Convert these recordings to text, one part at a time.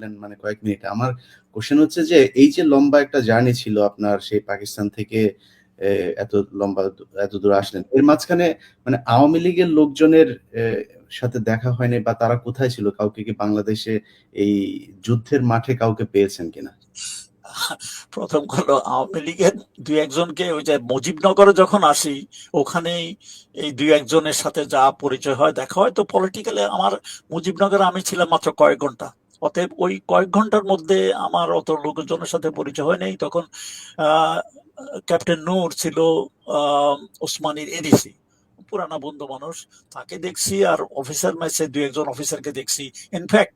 বললেন মানে কয়েক মিনিট। আমার কোশ্চেন হচ্ছে যে, এই যে লম্বা একটা জার্নি ছিল আপনার সেই পাকিস্তান থেকে এত লম্বা এত দূর আসলেন, এর মাঝখানে মানে আওয়ামী লীগের লোকজনের সাথে দেখা হয়নি বা তারা কোথায় ছিল? কাউকে কি বাংলাদেশে এই যুদ্ধের মাঠে কাউকে পেয়েছেন কিনা? প্রথম হলো আওয়ামী লীগের দুই একজনকে ওই যে মুজিবনগরে যখন আসি, ওখানেই এই দুই একজনের সাথে যা পরিচয় হয়, দেখা হয়। তো পলিটিক্যালি আমার মুজিবনগরে আমি ছিলাম মাত্র কয়েক ঘণ্টা। অতএব ওই কয়েক ঘণ্টার মধ্যে আমার অত লোকজনের সাথে পরিচয় হয় নাই। তখন ক্যাপ্টেন নূর ছিল ওসমানীর এডিসি। পুরানা বন্ধু মানুষ। তাকে দেখছি আর অফিসার ম্যাচে দু একজন অফিসারকে দেখছি। ইনফ্যাক্ট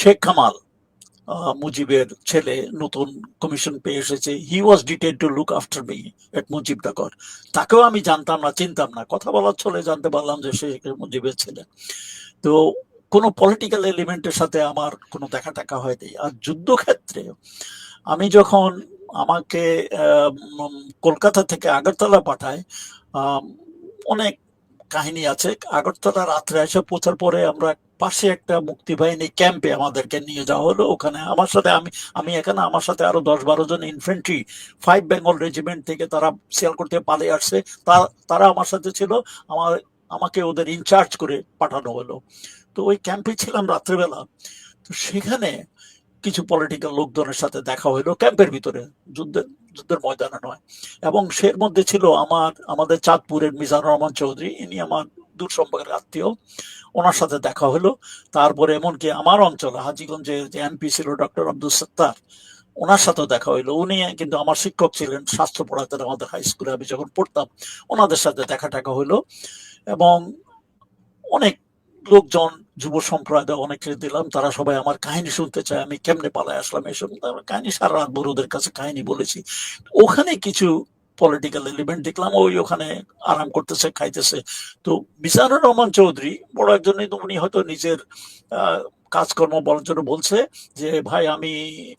শেখ কামাল মুজিবের ছেলে, নতুন কমিশন পেয়ে এসেছে। He was ডিটেড to look after me at Mujib Mujibnagar তাকেও আমি জানতাম না, চিনতাম না। কথা বলার ছলে জানতে পারলাম যে সে মুজিবের ছেলে। তো কোনো পলিটিক্যাল এলিমেন্টের সাথে আমার কোনো দেখা টাকা হয়নি। আর যুদ্ধক্ষেত্রে আমি যখন আমাকে কলকাতা থেকে আগরতলা পাঠায় অনেক কাহিনী আছে। আগরতলা রাত্রে এসে পৌঁছার পরে আমরা পাশে একটা মুক্তিবাহিনী ক্যাম্পে আমাদেরকে নিয়ে যাওয়া হলো। ওখানে আমার সাথে আমি আমি এখানে আমার সাথে আরও দশ বারো জন ইনফেন্ট্রি ফাইভ বেঙ্গল রেজিমেন্ট থেকে তারা সেল করতে পালিয়ে আসছে। তারা আমার সাথে ছিল। আমার আমাকে ওদের ইনচার্জ করে পাঠানো হলো। তো ওই ক্যাম্পে ছিলাম রাত্রেবেলা। তো সেখানে কিছু পলিটিক্যাল লোকজনের সাথে দেখা হলো ক্যাম্পের ভিতরে, যুদ্ধের যুদ্ধের ময়দানে নয়। এবং সের মধ্যে ছিল আমার, আমাদের চাঁদপুরের মিজানুর রহমান চৌধুরী, ইনি আমার দূর সম্পর্কের আত্মীয়। ওনার সাথে দেখা হলো। তারপরে এমনকি আমার অঞ্চলে, হাজিগঞ্জে যে এমপি ছিল ডক্টর আব্দুল সত্তার, ওনার সাথেও দেখা হইল উনি কিন্তু আমার শিক্ষক ছিলেন শাস্ত্র পড়াতেন আমাদের হাই স্কুলে আমি যখন পড়তাম, ওনাদের সাথে দেখা টাকা হইল এবং অনেক লোকজন, যুব সম্প্রদায়, অনেকে দিলাম, তারা সবাই আমার কাহিনী শুনতে চায়, আমি কেমনে পালায় আসলাম এসব। কাহিনী সারা রাত ভোর ওদের কাছে কাহিনী বলেছি। ওখানে কিছু পলিটিক্যাল এলিমেন্ট দেখলাম, ওই ওখানে আরাম করতেছে, খাইতেছে। তো মিজানুর রহমান চৌধুরী, বড় একজন, উনি হয়তো নিজের কাজকর্ম বলার জন্য বলছে যে, ভাই, আমি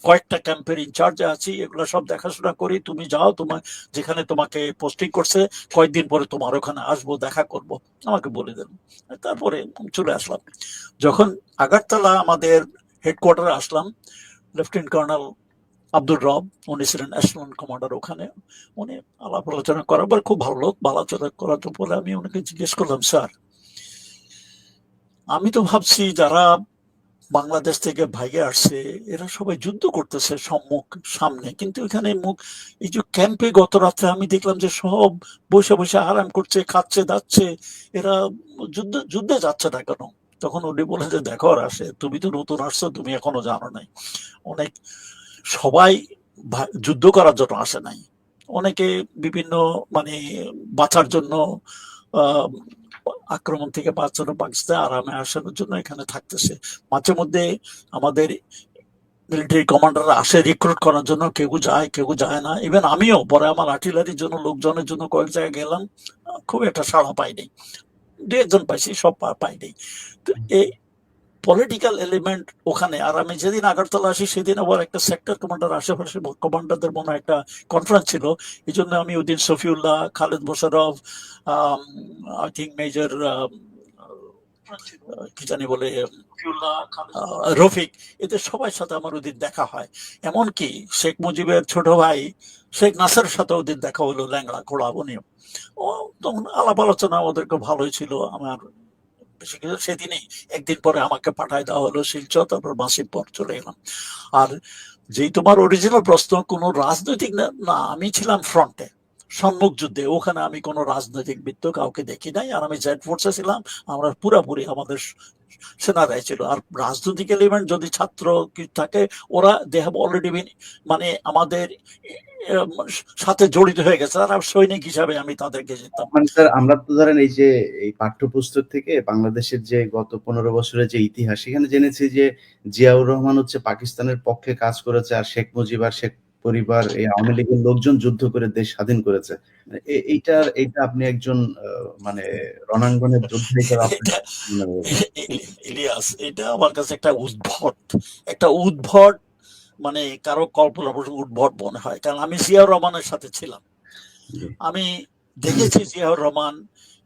কয়েকটা ক্যাম্পের ইনচার্জে আছি, এগুলো সব দেখাশোনা করি, তুমি যাও, তোমার যেখানে তোমাকে পোস্টিং করছে, কয়েকদিন পরে তোমার ওখানে আসব, দেখা করব। আমাকে বলে দেন তারপরে চলে আসলাম। যখন আগারতলা আমাদের হেডকোয়ার্টারে আসলাম লেফটেন্যান্ট কর্নেল আব্দুর রব, উনি ছিলেন অ্যাসলন কমান্ডার ওখানে, উনি আলাপ আলোচনা করার পর খুব ভালো লোক, ভালো আলোচনা করার পরে আমি ওনাকে জিজ্ঞেস করলাম, স্যার, আমি তো ভাবছি যারা বাংলাদেশ থেকে ভাইগে আসছে, এরা সবাই যুদ্ধ করতেছে সম্মুখ সামনে। কিন্তু এখানে মুখ, এই যে ক্যাম্পে গত রাত্রে আমি দেখলাম যে সব বসে বসে আরাম করছে, খাচ্ছে, দাচ্ছে, এরা যুদ্ধ, যুদ্ধে যাচ্ছে না কেন? তখন উনি বলে যে, দেখো আসে, তুমি তো নতুন আসছো, তুমি এখনও জানো নাই। অনেক সবাই যুদ্ধ করার জন্য আসে নাই। অনেকে বিভিন্ন মানে বাঁচার জন্য আক্রমণ থেকে পাঁচ পাকিস্তান আরামে আসানোর জন্য এখানে থাকতেছে। মাঝে মধ্যে আমাদের মিলিটারি কমান্ডাররা আসে রিক্রুট করার জন্য, কেউ যায় কেউ যায় না। ইভেন আমিও, পরে আমার আর্টিলারির জন্য, লোকজনের জন্য কয়েক জায়গায় গেলাম। খুব একটা সাড়া পাইনি। দু একজন পাইছি, সব পাইনি। তো এই পলিটিক্যাল এলিমেন্ট ওখানে। আর আমি যেদিন আগরতলা আসি, সেদিন আবার একটা সেক্টর কমান্ডার আশেপাশে কমান্ডারদের মনে একটা কনফারেন্স ছিল। এই জন্য আমি ওই দিন Safiullah Khaled Mosharraf I think major কি জানি বলে রফিক, এদের সবার সাথে আমার ওদিন দেখা হয়। এমনকি শেখ মুজিবের ছোট ভাই, শেখ নাসের সাথে ওদিন দেখা হলো ল্যাংড়া, ঘোড়া উনিও ও, তখন আলাপ আলোচনা ওদেরকে ভালোই ছিল। আমার কিছু সেদিনই একদিন পরে আমাকে পাঠায় দেওয়া হলো শিলচর, তারপর মাসির পর চলে এলাম। আর যেই তোমার অরিজিনাল প্রশ্ন, কোনো রাজনৈতিক না আমি ছিলাম ফ্রন্টে সম্মুখ যুদ্ধে। ওখানে আমি কোনো রাজনৈতিক বৃত্ত কাউকে দেখি নাই আর আমি জেড ফোর্সে ছিলাম। আমরা পুরাপুরি আমাদের সেনারাই ছিল। আর রাজনৈতিক এলিমেন্ট যদি ছাত্র থাকে ওরা দে হ্যাভ অলরেডি বিন মানে আমাদের সাথে জড়িত হয়ে গেছে। আর সৈনিক হিসাবে আমি তাদেরকে যেতাম মানে স্যার আমরা তো ধরেন এই যে এই পাঠ্যপুস্তক থেকে বাংলাদেশের যে গত পনেরো বছরের যে ইতিহাস সেখানে জেনেছি যে জিয়াউর রহমান হচ্ছে পাকিস্তানের পক্ষে কাজ করেছে আর শেখ মুজিব আর শেখ পরিবার এই আওয়ামী লীগের লোকজন যুদ্ধ করে দেশ স্বাধীন করেছে। এইটার এইটা আপনি একজন মানে রণাঙ্গনের যোদ্ধা ইলিয়াস এটা আমার কাছে একটা উদ্ভট একটা উদ্ভট মানে কারও কল্পনা উদ্ভট মনে হয়। কারণ আমি জিয়াউর রহমানের সাথে ছিলাম। আমি দেখেছি জিয়াউর রহমান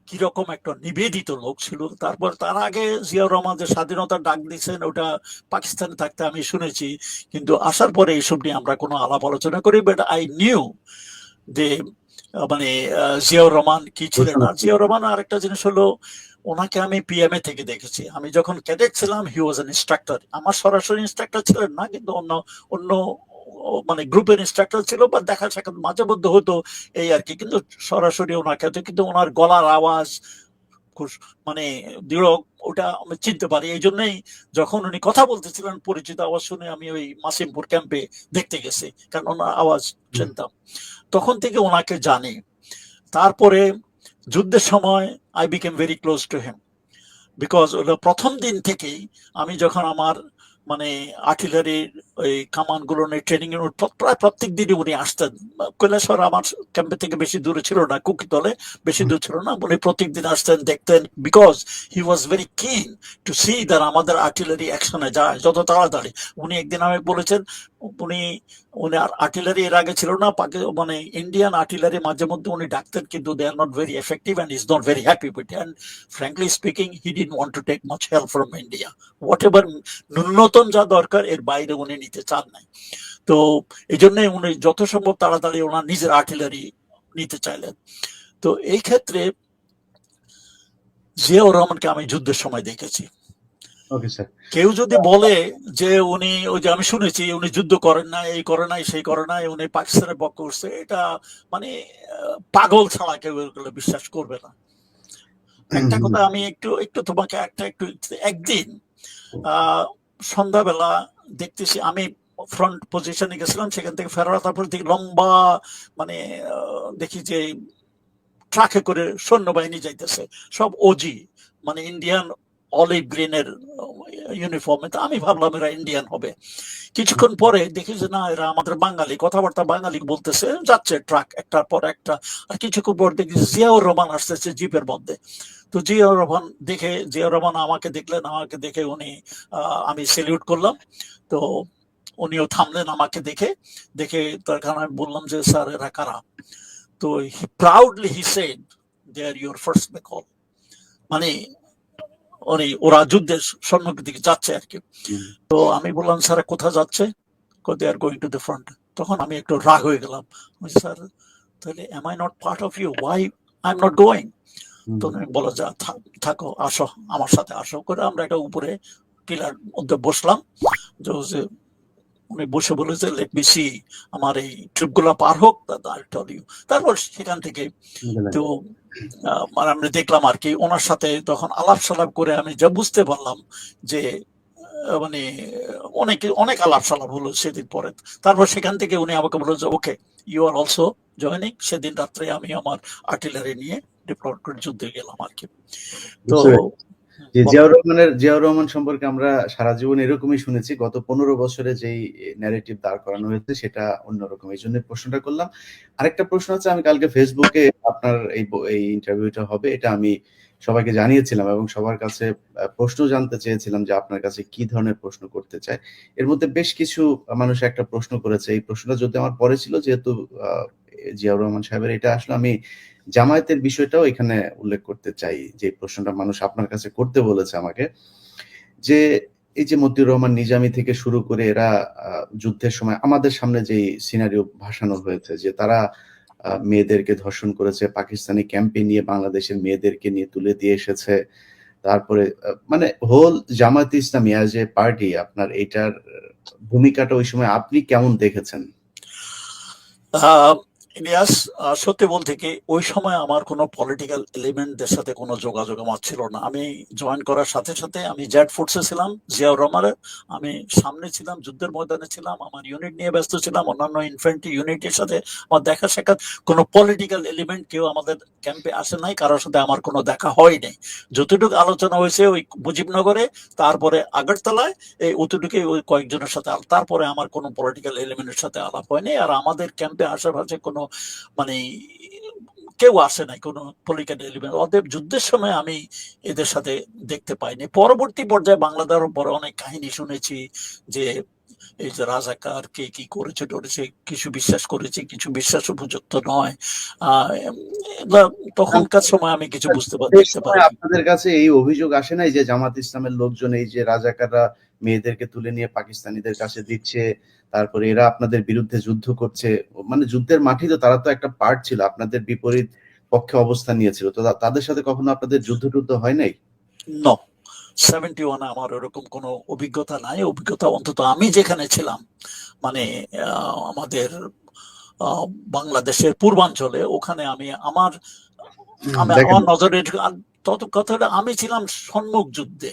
কীরকম একটা নিবেদিত লোক ছিল। তারপর তার আগে জিয়াউর রহমান যে স্বাধীনতার ডাক দিয়েছেন, ওটা পাকিস্তানে থাকতে আমি শুনেছি। কিন্তু আসার পরে এইসব নিয়ে আমরা কোনো আলাপ আলোচনা করি বাট আই নিউ যে মানে জিয়াউর রহমান কি ছিলেন। আর জিয়াউর রহমান আরেকটা জিনিস হলো, ওনাকে আমি পিএমএ থেকে দেখেছি। আমি যখন ক্যাডেট ছিলাম হি ওয়াজ এন ইনস্ট্রাক্টর আমার সরাসরি ইনস্ট্রাক্টর ছিলেন না, কিন্তু অন্য অন্য মানে গ্রুপের ইনস্ট্রাক্টর ছিল বা দেখা সাক্ষাৎ মাঝে মধ্যে হতো এই আর কি কিন্তু সরাসরি ওনাকে হতো কিন্তু ওনার গলার আওয়াজ মানে দৃঢ় ওটা আমি চিনতে পারি। এই জন্যই যখন উনি কথা বলতেছিলেন পরিচিত আওয়াজ শুনে আমি ওই মাসিমপুর ক্যাম্পে দেখতে গেছি কারণ ওনার আওয়াজ চিনতাম। তখন থেকে ওনাকে জানি। তারপরে যুদ্ধের সময় I became very close to him because প্রথম দিন থেকেই আমি যখন আমার মানে আর্টিলারির ওই কামানগুলো নিয়ে ট্রেনিং এর প্র- প্রায় প্রত্যেক দিনই উনি আসতেন। কৈলাসর আমার ক্যাম্পে থেকে বেশি দূরে ছিল না, কুকি দলে বেশি দূর ছিল না। উনি প্রত্যেক দিন আসতেন, দেখতেন because he was very keen to see that আমাদের আর্টিলারি অ্যাকশনে যায়, যত তাড়াতাড়ি। উনি একদিন আমাকে বলেছেন উনি উনি আর্টিলারি এর আগে ছিল না মানে ইন্ডিয়ান আর্টিলারি মাঝে মধ্যে উনি ডাকতেন, কিন্তু they are not very effective and is not very happy with and frankly speaking he did want to take much help from India whatever ন্যূনতম যা দরকার, এর বাইরে উনি নিতে চান নাই। তো এই জন্যই উনি যত সম্ভব তাড়াতাড়ি ওনার নিজের আর্টিলারি নিতে চাইলেন। তো এই ক্ষেত্রে জিয়াউর রহমানকে আমি যুদ্ধের সময় দেখেছি। কেউ যদি বলে যে উনি ওই যে আমি শুনেছি উনি যুদ্ধ করেন না এই করে নাই সেই করে নাই উনি পাকিস্তানের পক্ষ করছে এটা মানে পাগল ছাড়া কেউ বিশ্বাস করবে না। একটা কথা আমি একটু একটু তোমাকে একটা একটু একদিন আহ সন্ধ্যাবেলা দেখতেছি আমি ফ্রন্ট পজিশনে গেছিলাম সেখান থেকে ফেরার তারপর দেখি লম্বা মানে দেখি যে ট্রাকে করে সৈন্যবাহিনী যাইতেছে সব ওজি মানে ইন্ডিয়ান অলিভ গ্রিনের ইউনিফর্মে তো আমি ভাবলাম এরা ইন্ডিয়ান হবে। কিছুক্ষণ পরে দেখি যে, না, এরা আমাদের বাঙালি। কথাবার্তা বাঙালি বলতেছে, যাচ্ছে ট্রাক একটার পর একটা। আর কিছুক্ষণ পর দেখি জিয়াউর রহমান আসতেছে জিপের মধ্যে। তো জিয়াউর রহমান দেখে, জিয়াউর রহমান আমাকে দেখলেন, আমাকে দেখে উনি আমি সেলিউট করলাম। তো উনিও থামলেন আমাকে দেখে। দেখে তার কারণে আমি বললাম যে, স্যার, এরা কারা? তো proudly he said they are your first Bengal মানে উনি ওরা যুদ্ধের সম্মুখের দিকে যাচ্ছে আর কি। তো আমি বললাম স্যার কোথায় যাচ্ছে? They are going to the front. তখন আমি একটু রাগ হয়ে গেলাম। স্যার তাহলে am I not part of you why I am not going তো উনি বলো যা থাক- আসো আমার সাথে আসো। করে আমরা একটা উপরে টিলার মধ্যে বসলাম। যে উনি বসে বলে যে লেট মি সি আমার এই ট্রিপগুলা পার হোক টেল তারপর সেখান থেকে তো মানে আমরা দেখলাম আর কি, ওনার সাথে তখন আলাপ সালাপ করে আমি যা বুঝতে পারলাম যে মানে অনেক অনেক আলাপ সালাপ হলো সেদিন পরে। তারপর সেখান থেকে উনি আমাকে বলল যে, okay you are also joining সেদিন রাত্রে আমি আমার আর্টিলারি নিয়ে ডিপ্লয়েড যুদ্ধে গেলাম আর কি। তো যে জিয়াউর রহমানের জিয়াউর রহমান সম্পর্কে আমরা সারা জীবন এরকমই শুনেছি। গত পনেরো বছরে যেই ন্যারেটিভ দাঁড় করানো হয়েছে সেটা অন্যরকম। এই জন্য প্রশ্নটা করলাম। আরেকটা প্রশ্ন হচ্ছে আমি কালকে ফেসবুকে আপনার এই এই ইন্টারভিউটা হবে এটা আমি সবাইকে জানিয়েছিলাম এবং সবার কাছে প্রশ্ন জানতে চেয়েছিলাম যে আপনার কাছে কি ধরনের প্রশ্ন করতে চায়। এর মধ্যে বেশ কিছু মানুষ একটা প্রশ্ন করেছে। এই প্রশ্নটা যদি আমার পরে ছিল যেহেতু জিয়াউর রহমান সাহেবের এটা আসলে আমি জামায়াতের বিষয়টাও এখানে উল্লেখ করতে চাই, যে প্রশ্নটা মানুষ আপনার কাছে করতে বলেছে আমাকে, যে এই যে মতিউর রহমান নিজামি থেকে শুরু করে এরা যুদ্ধের সময় আমাদের সামনে যে সিনারিও ভাসানো হয়েছে, যে তারা মেয়েদেরকে ধর্ষণ করেছে, পাকিস্তানি ক্যাম্পে নিয়ে বাংলাদেশের মেয়েদেরকে নিয়ে তুলে দিয়ে এসেছে, তারপরে মানে হোল জামায়াত ইসলামী অ্যাজ পার্টি আপনার এটার, ভূমিকাটা ওই সময় আপনি কেমন দেখেছেন? ইলিয়াস সত্যি বলতে কি, ওই সময় আমার কোনো পলিটিক্যাল এলিমেন্টদের সাথে কোনো যোগাযোগ আমার ছিল না। আমি জয়েন করার সাথে সাথে আমি জেড ফোর্সে ছিলাম, জিয়াউর রহমানের। আমি সামনে ছিলাম, যুদ্ধের ময়দানে ছিলাম, আমার ইউনিট নিয়ে ব্যস্ত ছিলাম, অন্যান্য ইনফ্যান্ট্রি ইউনিটের সাথে আমার দেখা সাক্ষাৎ। কোনো পলিটিক্যাল এলিমেন্ট কেউ আমাদের ক্যাম্পে আসে নাই, কারোর সাথে আমার কোনো দেখা হয়নি যতটুকু আলোচনা হয়েছে ওই মুজিবনগরে, তারপরে আগরতলায়, এই অতটুকুই ওই কয়েকজনের সাথে তারপরে আমার কোনো পলিটিক্যাল এলিমেন্টের সাথে আলাপ হয়নি, আর আমাদের ক্যাম্পে আশেপাশে কোনো মানে কেউ আসে নাই কোনো পলিটিক্যাল এলিমেন্ট অতএব যুদ্ধের সময় আমি এদের সাথে দেখতে পাইনি। পরবর্তী পর্যায়ে বাংলাদেশের পরে অনেক কাহিনী শুনেছি যে এই যে রাজাকার কে কি করেছে টরেছে কিছু বিশ্বাস করেছে কিছু বিশ্বাস উপযুক্ত নয়। আহ, তখনকার সময় আমি কিছু বুঝতে পার- সেই দেখতে সময় পারি আপনাদের কাছে এই অভিযোগ আসে নাই যে জামাত ইসলামের লোকজন এই যে রাজাকাররা মেয়েদেরকে তুলে নিয়ে পাকিস্তানিদের কাছে দিচ্ছে তারপরে এরা আপনাদের বিরুদ্ধে যুদ্ধ করছে। মানে যুদ্ধের মাঠে তো তারা তো একটা পার্ট ছিল আপনাদের বিপরীত পক্ষে অবস্থান নিয়েছিল। তো তাদের সাথে কখনো আপনাদের যুদ্ধ টুদ্ধ হয় নাই? নো সেভেন্টি ওয়ানে আমার ওরকম কোনো অভিজ্ঞতা নাই। অভিজ্ঞতা অন্তত আমি যেখানে ছিলাম মানে আমাদের আহ, বাংলাদেশের পূর্বাঞ্চলে ওখানে আমি আমার আমার নজরে তত কথাটা আমি ছিলাম সম্মুখ যুদ্ধে।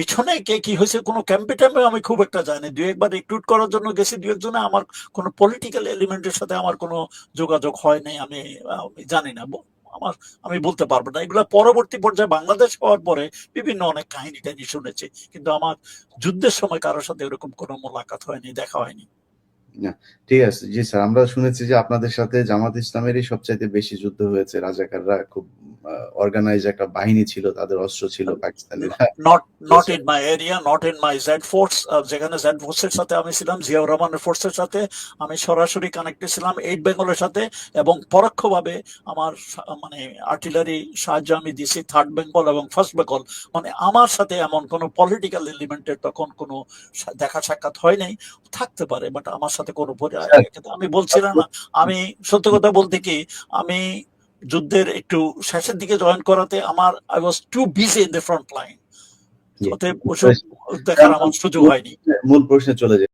পিছনে কে কি হয়েছে, কোনো ক্যাম্পে ট্যাম্পে আমি খুব একটা জানি দুই একবার রিক্রুট করার জন্য গেছি, দুই একজনে আমার কোনো পলিটিক্যাল এলিমেন্টের সাথে আমার কোনো যোগাযোগ হয় নাই, আমি জানি না। আমার, আমি বলতে পারব না। এগুলো পরবর্তী পর্যায়ে বাংলাদেশ হওয়ার পরে বিভিন্ন অনেক কাহিনী টাহিনী শুনেছি, কিন্তু আমার যুদ্ধের সময় কারোর সাথে এরকম কোনো মোলাকাত হয়নি, দেখা হয়নি। ঠিক আছে। জি স্যার, আমরা শুনেছি যে আপনাদের সাথে জামাত ইসলামেরই সবচাইতে বেশি যুদ্ধ হয়েছে, রাজাকাররা খুব অর্গানাইজ একটা বাহিনী ছিল তাদের অস্ত্র ছিল পাকিস্তানিরা। Not not in my area not in my Z force যেখানে জেড ফোর্সের সাথে আমি ছিলাম জিয়াউর রহমানের ফোর্সের সাথে আমি সরাসরি কানেক্টেড ছিলাম এইট বেঙ্গলের সাথে এবং পরোক্ষভাবে আমার মানে আর্টিলারি সাহায্য আমি দিয়েছি থার্ড বেঙ্গল এবং ফার্স্ট বেঙ্গল মানে আমার সাথে এমন কোনো পলিটিক্যাল এলিমেন্টের তখন কোনো দেখা সাক্ষাৎ হয় নাই থাকতে পারে বাট আমার সাথে কোনো আমি বলছিলাম না আমি সত্য কথা বলতে কি আমি যুদ্ধের একটু শেষের দিকে জয়েন করাতে আমার I was too busy in the front line অতএব ওসব দেখার আমার সুযোগ হয়নি। মূল প্রশ্নে চলে যায়।